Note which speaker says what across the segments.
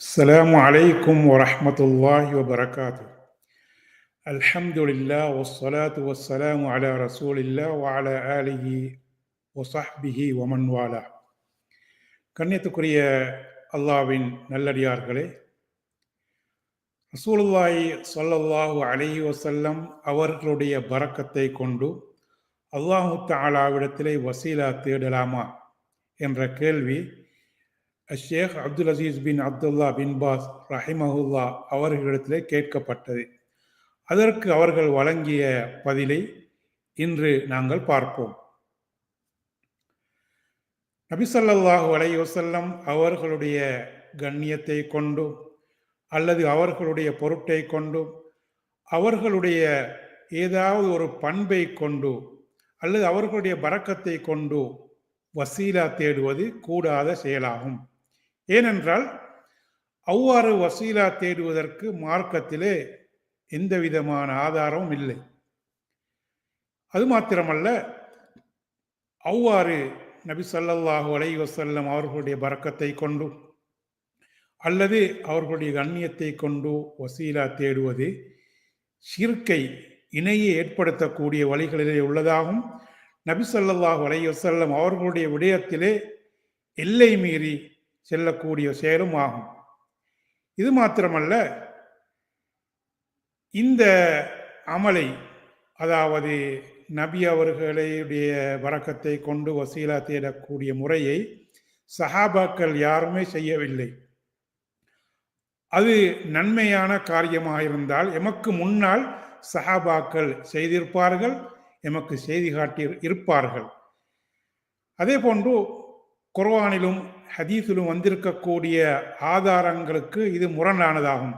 Speaker 1: السلام عليكم ورحمة الله وبركاته الحمد لله والصلاة والسلام على رسول الله وعلى آله وصحبه ومن والاه கண்ணியத்துக்குரிய அல்லாவின் நல்லடியார்களே ரசூலுல்லாஹி ஸல்லல்லாஹு அலைஹி வஸல்லம் அவர்களுடைய பரக்கத்தை கொண்டு அல்லாஹு தஆலாவிடத்திலே வசீலா தேடலாமா என்ற கேள்வி Sheikh Abdul Aziz bin Abdullah bin Baz ரஹிமஹுல்லா அவர்களிடத்திலே கேட்கப்பட்டது. அதற்கு அவர்கள் வழங்கிய பதிலை இன்று நாங்கள் பார்ப்போம். நபிசல்லாஹு அலைஹி வஸல்லம் அவர்களுடைய கண்ணியத்தை கொண்டு அல்லது அவர்களுடைய பொருட்டை கொண்டும் அவர்களுடைய ஏதாவது ஒரு பண்பை கொண்டு அல்லது அவர்களுடைய பறக்கத்தை கொண்டு வசீலா தேடுவது கூடாத செயலாகும். ஏனென்றால் அவ்வாறு வசீலா தேடுவதற்கு மார்க்கத்திலே எந்த விதமான ஆதாரமும் இல்லை. அது மாத்திரமல்ல அவ்வாறு நபி சல்லல்லாஹு அலை வசல்லம் அவர்களுடைய பறக்கத்தை கொண்டு அல்லது அவர்களுடைய கண்ணியத்தை கொண்டு வசீலா தேடுவது ஷிர்கை இணையை ஏற்படுத்தக்கூடிய வழிகளிலே உள்ளதாகும். நபி சல்லல்லாஹு அலை வசல்லம் அவர்களுடைய விடயத்திலே எல்லை மீறி செல்லக்கூடிய செயலும் ஆகும். இது மாத்திரமல்ல இந்த அமலை அதாவது நபி அவர்களுடைய வரக்கத்தை கொண்டு வசீலா தேடக்கூடிய முறையை சஹாபாக்கள் யாருமே செய்யவில்லை. அது நன்மையான காரியமாக இருந்தால் எமக்கு முன்னால் சஹாபாக்கள் செய்திருப்பார்கள் எமக்கு செய்தி காட்டி இருப்பார்கள் அதே போன்று குர்வானிலும் ஹதீஸிலும் வந்திருக்கக்கூடிய ஆதாரங்களுக்கு இது முரணானதாகும்.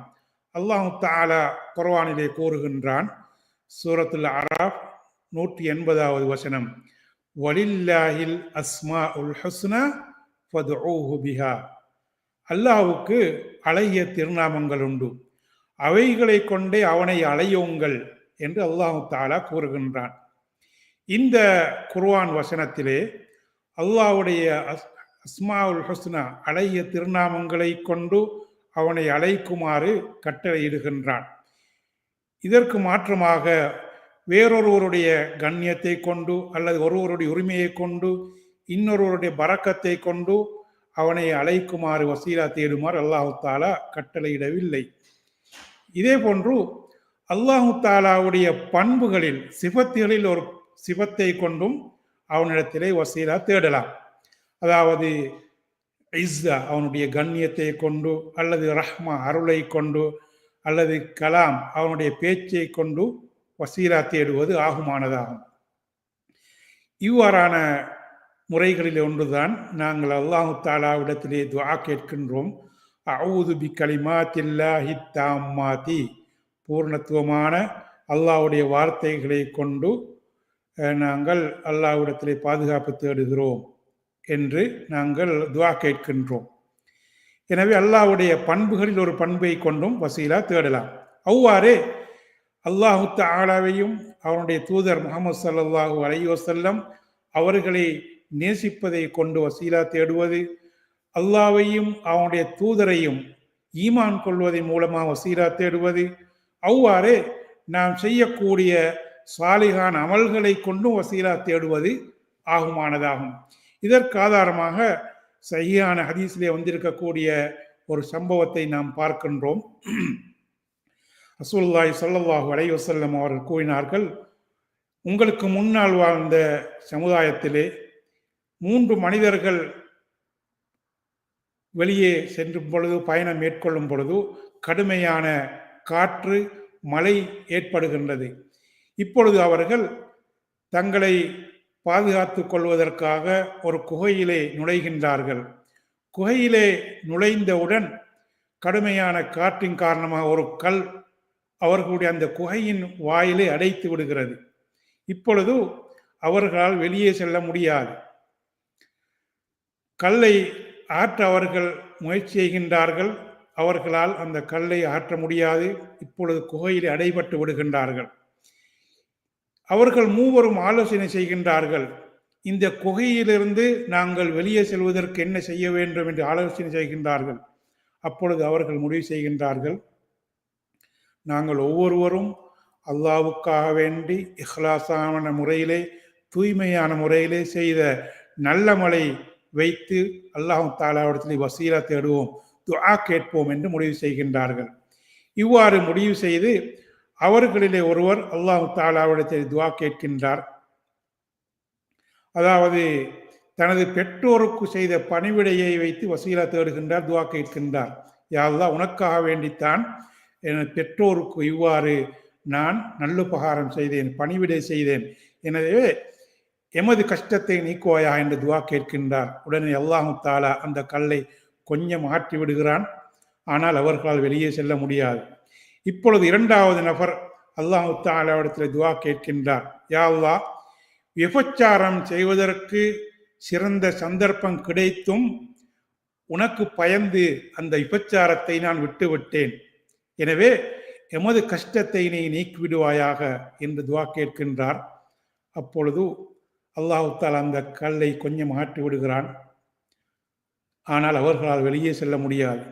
Speaker 1: அல்லாஹு தாலா குர்வானிலே கூறுகின்றான் சூரத்துல் அராப் நூற்றி எண்பதாவது வசனம் வலில்லாஹில் அஸ்மா உல் ஹஸ்னா பிஹா. அல்லாஹுக்கு அழகிய திருநாமங்கள் உண்டு. அவைகளை கொண்டே அவனை அலையுங்கள் என்று அல்லாஹு தாலா கூறுகின்றான். இந்த குர்வான் வசனத்திலே அல்லாவுடைய அஸ்மா உல் ஹஸ்னா அழகிய திருநாமங்களை கொண்டு அவனை அழைக்குமாறு கட்டளையிடுகின்றான். இதற்கு மாற்றமாக வேறொருவருடைய கண்ணியத்தை கொண்டு அல்லது ஒருவருடைய உரிமையை கொண்டு இன்னொருவருடைய பறக்கத்தை கொண்டு அவனை அழைக்குமாறு வசீலா தேடுமாறு அல்லாஹு தாலா கட்டளையிடவில்லை. இதே போன்று அல்லாஹு தாலாவுடைய பண்புகளில் சிபத்துகளில் ஒரு சிபத்தை கொண்டும் அவனிடத்திலே வசீலா தேடலாம். அதாவது இஸ்ஸா அவனுடைய கண்ணியத்தை கொண்டு அல்லது ரஹ்மா அருளை கொண்டு அல்லது கலாம் அவனுடைய பேச்சை கொண்டு வசீலா தேடுவது ஆகுமானதாகும். இவ்வாறான முறைகளில் ஒன்றுதான் நாங்கள் அல்லாஹு தாலாவிடத்திலே துவா கேட்கின்றோம். அவுது பி கலிமாத்தில்லாஹி தாமாதி பூர்ணத்துவமான அல்லாவுடைய வார்த்தைகளை கொண்டு நாங்கள் அல்லாவிடத்திலே பாதுகாப்பு தேடுகிறோம் என்று நாங்கள் துவா கேட்கின்றோம். எனவே அல்லாவுடைய பண்புகளில் ஒரு பண்பை கொண்டும் வசீலா தேடலாம். அவ்வாறே அல்லாஹு தாலாவையும் அவனுடைய தூதர் முகமது சல்லாஹூ அலையோசல்லம் அவர்களை நேசிப்பதை கொண்டு வசீலா தேடுவது அல்லாவையும் அவனுடைய தூதரையும் ஈமான் கொள்வதன் மூலமாக வசீலா தேடுவது அவ்வாறே நாம் செய்யக்கூடிய சாலிகான் அமல்களை கொண்டும் வசீலா தேடுவது ஆகுமானதாகும். இதற்கு ஆதாரமாக சகியான ஹதீஸிலே வந்திருக்கக்கூடிய ஒரு சம்பவத்தை நாம் பார்க்கின்றோம். ரசூல்லாய் சொல்லல்லாஹு அலைவசல்லம் அவர்கள் கூறினார்கள் உங்களுக்கு முன்னால் வாழ்ந்த சமுதாயத்திலே மூன்று மனிதர்கள் வெளியே சென்றும் பொழுது பயணம் மேற்கொள்ளும் பொழுது கடுமையான காற்று மழை ஏற்படுகின்றது. இப்பொழுது அவர்கள் தங்களை பாதுகாத்து கொள்வதற்காக ஒரு குகையிலே நுழைகின்றார்கள். குகையிலே நுழைந்தவுடன் கடுமையான காற்றின் காரணமாக ஒரு கல் அவர்களுடைய அந்த குகையின் வாயிலை அடைத்து விடுகிறது. இப்பொழுது அவர்களால் வெளியே செல்ல முடியாது. கல்லை ஆற்ற அவர்கள் முயற்சி செய்கின்றார்கள். அவர்களால் அந்த கல்லை ஆற்ற முடியாது. இப்பொழுது குகையில் அடைபட்டு விடுகின்றார்கள். அவர்கள் மூவரும் ஆலோசனை செய்கின்றார்கள். இந்த குகையிலிருந்து நாங்கள் வெளியே செல்வதற்கு என்ன செய்ய வேண்டும் என்று ஆலோசனை செய்கின்றார்கள். அப்பொழுது அவர்கள் முடிவு செய்கின்றார்கள். நாங்கள் ஒவ்வொருவரும் அல்லாவுக்காக வேண்டி இஹ்லாசான முறையிலே தூய்மையான முறையிலே செய்த நல்ல மலை வைத்து அல்லாஹு தாலாவிடத்தில் வசீலா தேடுவோம் துஆ கேட்போம் என்று முடிவு செய்கின்றார்கள். இவ்வாறு முடிவு செய்து அவர்களிலே ஒருவர் அல்லாஹு தாலாவிடத்தில் துவா கேட்கின்றார். அதாவது தனது பெற்றோருக்கு செய்த பணிவிடையை வைத்து வசீலா தேடுகின்றார் துவா கேட்கின்றார். யாரெல்லாம் உனக்காக வேண்டித்தான் எனது பெற்றோருக்கு இவ்வாறு நான் நல்லுபகாரம் செய்தேன் பணிவிடை செய்தேன். எனவே எமது கஷ்டத்தை நீக்குவாயா என்று துவா கேட்கின்றார். உடனே அல்லாஹு தாலா அந்த கல்லை கொஞ்சம் மாற்றி விடுகிறான் ஆனால் அவர்களால் வெளியே செல்ல முடியாது. இப்பொழுது இரண்டாவது நபர் அல்லாஹு தாலாவிடத்தில் துவா கேட்கின்றார். யா விபச்சாரம் செய்வதற்கு சிறந்த சந்தர்ப்பம் கிடைத்தும் உனக்கு பயந்து அந்த விபச்சாரத்தை நான் விட்டுவிட்டேன். எனவே எமது கஷ்டத்தை நீ நீக்கிவிடுவாயாக என்று துவா கேட்கின்றார். அப்பொழுது அல்லாஹுத்தால் அந்த கல்லை கொஞ்சம் மாற்றி விடுகிறான். ஆனால் அவர்களால் வெளியே செல்ல முடியாது.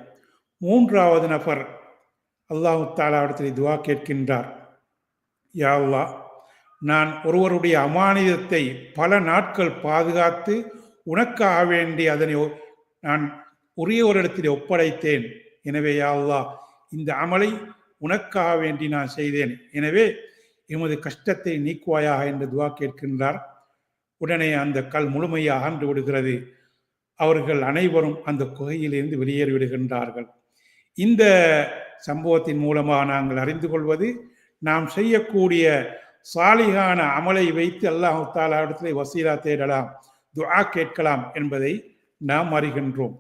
Speaker 1: மூன்றாவது நபர் அல்லாஹு தாலாவிடத்தில் துவா கேட்கின்றார். யா நான் ஒருவருடைய அமானிதத்தை பல நாட்கள் பாதுகாத்து உனக்காக வேண்டி அதனை நான் உரிய ஒரு இடத்தில் ஒப்படைத்தேன். எனவே யா இந்த அமலை உனக்காக வேண்டி நான் செய்தேன். எனவே எமது கஷ்டத்தை நீக்குவாயாக என்று துவா கேட்கின்றார். உடனே அந்த கல் முழுமையாக அகன்று விடுகிறது. அவர்கள் அனைவரும் அந்த குகையிலிருந்து வெளியேறி விடுகின்றார்கள் இந்த சம்பவத்தின் மூலமாக நாங்கள் அறிந்து கொள்வது நாம் செய்யக்கூடிய சாலிகான அமலை வைத்து அல்லாஹு தாலா இடத்துல வசீலா தேடலாம் துஆ கேட்கலாம் என்பதை நாம் அறிகின்றோம்.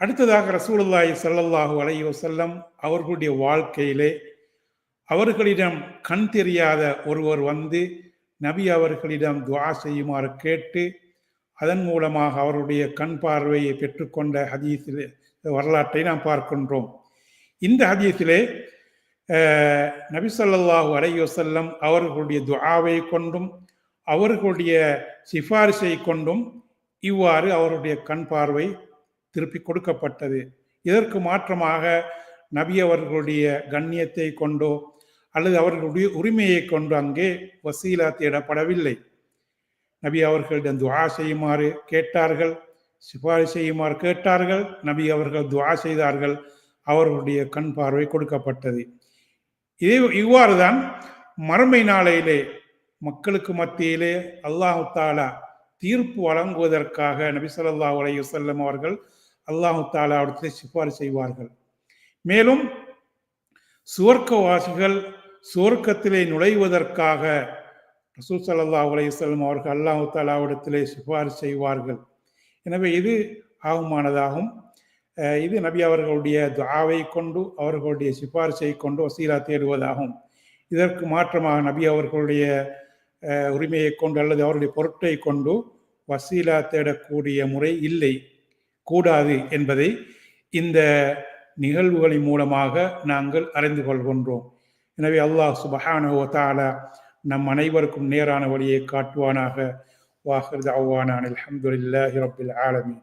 Speaker 1: அடுத்ததாக ரசூலுல்லாஹி சல்லல்லாஹு அலைஹி வசல்லம் அவர்களுடைய வாழ்க்கையிலே அவர்களிடம் கண் தெரியாத ஒருவர் வந்து நபி அவர்களிடம் துவா செய்யுமாறு கேட்டு அதன் மூலமாக அவருடைய கண் பார்வையை பெற்றுக்கொண்ட ஹதீஸில் வரலாற்றை நாம் பார்க்கின்றோம். இந்த ஹதீஸிலே நபிசல்லாஹூ அலையுசல்லம் அவர்களுடைய துஆவை கொண்டும் அவர்களுடைய சிபாரிசை கொண்டும் இவ்வாறு அவருடைய கண் பார்வை திருப்பி கொடுக்கப்பட்டது. இதற்கு மாற்றமாக நபி அவர்களுடைய கண்ணியத்தை கொண்டோ அல்லது அவர்களுடைய உரிமையை கொண்டு அங்கே வசீலா தேடப்படவில்லை. நபி அவர்களிடம் துவா செய்யுமாறு கேட்டார்கள் சிபாரிசு செய்யுமாறு கேட்டார்கள் நபி அவர்கள் துவா செய்தார்கள். அவர்களுடைய கண் பார்வை கொடுக்கப்பட்டது. இதே இவ்வாறு தான் மறுமை நாளையிலே மக்களுக்கு மத்தியிலே அல்லாஹு தாலா தீர்ப்பு வழங்குவதற்காக நபி சொல்லா உலகி செல்லம் அவர்கள் அல்லாஹு தாலாவிடத்தில் சிபாரி செய்வார்கள். மேலும் சுவர்க்கவாசிகள் சுவர்க்கத்திலே நுழைவதற்காக ரசூல் சல்லா உலகி செல்லம் அவர்கள் அல்லாஹு தாலாவிடத்திலே சிபாரி செய்வார்கள். எனவே இது ஆகுமானதாகும். இது நபி அவர்களுடைய துவாவை கொண்டு அவர்களுடைய சிபாரிசை கொண்டு வசீலா தேடுவதாகும். இதற்கு மாற்றமாக நபி அவர்களுடைய உரிமையை கொண்டு அல்லது அவருடைய பொருட்டை கொண்டு வசீலா தேடக்கூடிய முறை இல்லை. கூடாது என்பதை இந்த நிகழ்வுகளின் மூலமாக நாங்கள் அறிந்து கொள்கின்றோம். எனவே அல்லாஹ் சுபஹான தாலா நம் அனைவருக்கும் நேரான வழியை காட்டுவானாக. வாஹர் அவ்வானான் அலமதுல்லாஹி ரப்பில் ஆலமின்.